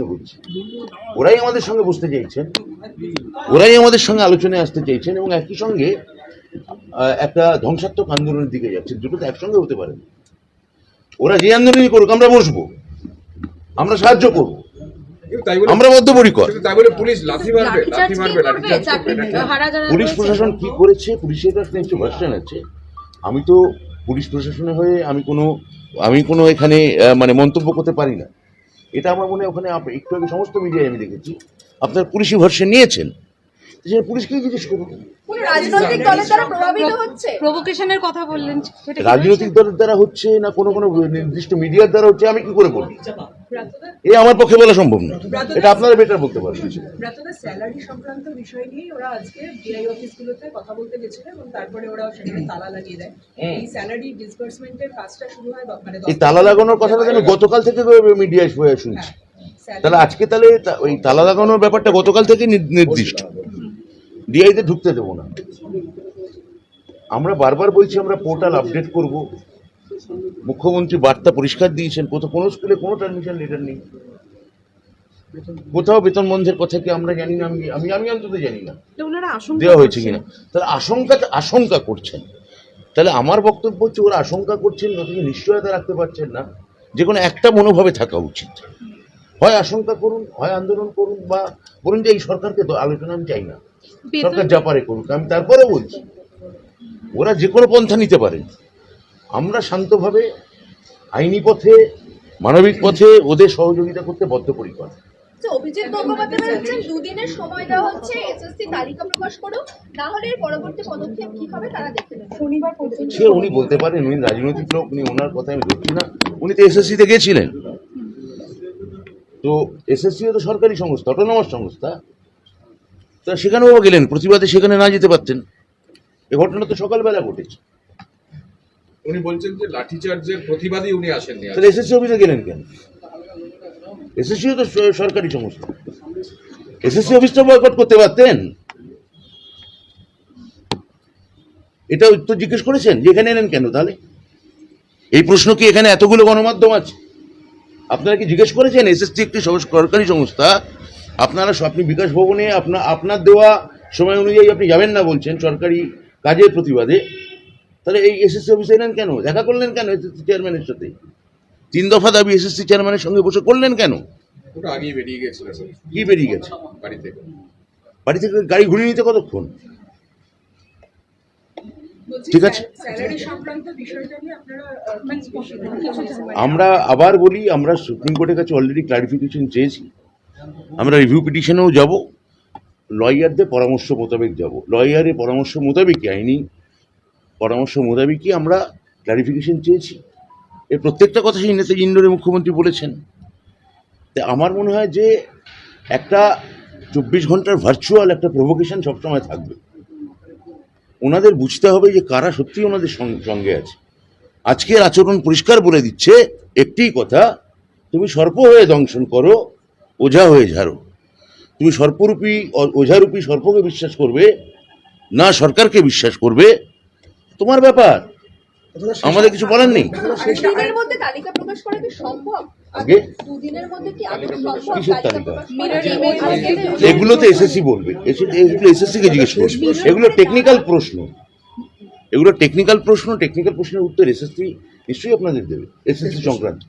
প্রশ্ন করছি। ওরাই আমাদের সঙ্গে বসতে চাইছেন ওরাই আমাদের সঙ্গে আলোচনায় আসতে চাইছেন এবং একই সঙ্গে একটা ধ্বংসাত্মক আন্দোলনের দিকে যাচ্ছে দুটো তো একসঙ্গে হতে পারে ওরা যে আন্দোলনই করুক আমরা বসবো আমরা সাহায্য করব আমরা বলে পুলিশ প্রশাসন কি করেছে পুলিশের কাছে নিশ্চয় ভার্সন আছে আমি তো পুলিশ প্রশাসনে হয়ে আমি কোনো আমি কোনো এখানে আহ, মানে মন্তব্য করতে পারি না। এটা আমার মনে হয় ওখানে একটু আগে সমস্ত মিডিয়ায় আমি দেখেছি। আপনার পুলিশি ভরসে নিয়েছেন। সেখানে পুলিশকেই জিজ্ঞেস করুন? রাজনৈতিক দলের দ্বারা প্রভাবিত হচ্ছে? কথা বললেন রাজনৈতিক দলের দ্বারা হচ্ছে না কোনো কোনো নির্দিষ্ট মিডিয়ার দ্বারা হচ্ছে? আমি কি করে বলব? এ আমার পক্ষে বলা সম্ভব না। এটা আপনারা বেটার বলতে পারবেন। স্যালারি সংক্রান্ত বিষয় নিয়েই ওরা আজকে ডিআই অফিসগুলোতে কথা বলতে গেছিল এবং তারপরে ওরা সেখানে তালা লাগিয়ে দেয়। এই স্যালারি ডিসবার্সমেন্টের কাজটা শুরু হয় মানে এই তালা লাগানোর কথাটা আমি গতকাল থেকে মিডিয়ায় শুনছি। স্যালারি তাহলে আজকে তাহলে ওই তালা লাগানোর ব্যাপারটা গতকাল থেকে নির- নির্দিষ্ট। ডিআইতে ঢুকতে দেবো না। আমরা বারবার বলছি আমরা পোর্টাল আপডেট করব। মুখ্যমন্ত্রী বার্তা পরিষ্কার দিয়েছেন কোথাও কোনো স্কুলে কোনো ট্রানমিশন লেটার নেই। কোথাও বেতন বন্ধের কথা কি আমরা জানি না? আমি আমি আমি অন্তত জানি না। দেওয়া হয়েছে কিনা? তাহলে আশঙ্কা আশঙ্কা করছেন। তাহলে আমার বক্তব্য হচ্ছে ওরা আশঙ্কা করছেন অথচ নিশ্চয়তা রাখতে পারছেন না যে কোনো একটা মনোভাবে থাকা উচিত। হয় আশঙ্কা করুন হয় আন্দোলন করুন বা বলুন যে এই সরকারকে তো আলোচনা আমি চাই না। সরকার যা পারে করুক আমি তারপরে বলছি। ওরা যে কোনো পন্থা নিতে পারেন। আমরা শান্তভাবে আইনি পথে মানবিক পথে ওদের সহযোগিতা করতে বদ্ধপরিকর। যে অভিজিৎ গঙ্গোপাধ্যায় বলছেন দুদিনের সময় দেওয়া হচ্ছে এসএসসি তালিকা প্রকাশ করো না হলে পরবর্তী পদক্ষেপ কি হবে তারা দেখে শনিবার পর্যন্ত সে উনি বলতে পারেন উনি রাজনৈতিক লোক উনি ওনার কথা আমি ধরছি না উনি তো এসএসসিতে গেছিলেন তো এসএসসিও তো সরকারি সংস্থা অটোনমাস সংস্থা। তা সেখানেও গেলেন প্রতিবাদে সেখানে না যেতে পারতেন। এ ঘটনা তো সকালবেলা ঘটেছে। উনি বলছেন যে লাঠিচার্জের প্রতিবাদী উনি আসেননি। তাহলে এসএসসি অফিসে গেলেন কেন? এসএসসিও তো সরকারি সংস্থা এসএসসি অফিসটা বয়কট করতে পারতেন? এটা তো জিজ্ঞেস করেছেন? যে এখানে এলেন কেন তাহলে? এই প্রশ্ন কি এখানে এতগুলো গণমাধ্যম আছে? আপনারা কি জিজ্ঞেস করেছেন? এসএসসি একটি সরকারি সংস্থা। আপনারা আপনি বিকাশ ভবনে আপনার আপনার দেওয়া সময় অনুযায়ী আপনি যাবেন না বলছেন সরকারি কাজের প্রতিবাদে। তাহলে এই এসএসসি অফিসে এলেন কেন? দেখা করলেন কেন এসএসসি চেয়ারম্যানের সাথে? তিন দফা দাবি এসএসসি চেয়ারম্যানের সঙ্গে বসে করলেন কেন? ওটা আগেই বেরিয়ে গেছিলেন কি বেরিয়ে গেছে? বাড়ি থেকে। বাড়ি থেকে গাড়ি ঘুরিয়ে নিতে কতক্ষণ? ঠিক আছে। স্যালারি সংক্রান্ত বিষয়টা নিয়ে আপনারা আহ, কি সিদ্ধান্ত নিয়েছেন? আমরা আবার বলি আমরা সুপ্রিম কোর্টের কাছে অলরেডি ক্লারিফিকেশন চেয়েছি। আমরা রিভিউ পিটিশনেও যাব। লয়ারদের পরামর্শ মোতাবেক যাব। লয়ারের পরামর্শ মোতাবেকই আইনি পরামর্শ মোতাবেকই আমরা ক্লারিফিকেশন চেয়েছি। এর প্রত্যেকটা কথা সেই নেতা ইন্ডোরে মুখ্যমন্ত্রী বলেছেন। তা আমার মনে হয় যে একটা চব্বিশ ঘণ্টার ভার্চুয়াল একটা প্রভোকেশন সবসময় থাকবে। ওনাদের বুঝতে হবে যে কারা সত্যিই ওনাদের সঙ্গে আছে। আজকের আচরণ পরিষ্কার বলে দিচ্ছে একটিই কথা, তুমি সর্প হয়ে দংশন করো, ওঝা হয়ে ঝাড়ো। তুমি সর্পরূপী ওঝারূপী সর্পকে বিশ্বাস করবে, না সরকারকে বিশ্বাস করবে তোমার ব্যাপার? আমাদের কিছু বলার নেই দুদিনের মধ্যে তালিকা প্রকাশ করা কি সম্ভব? আগে দুদিনের মধ্যে কি আদৌ সম্ভব? কিসের তালিকা তালিকা? প্রকাশ করা? Mirror image এগুলো তো এসএসসি বলবে। এসে- এগুলো এসএসসি কে জিজ্ঞেস করবে? এগুলো টেকনিক্যাল প্রশ্ন। এগুলো টেকনিক্যাল প্রশ্ন টেকনিক্যাল প্রশ্নের উত্তর এসএসসি নিশ্চয়ই আপনাদের দেবে এসএসসি সংক্রান্ত।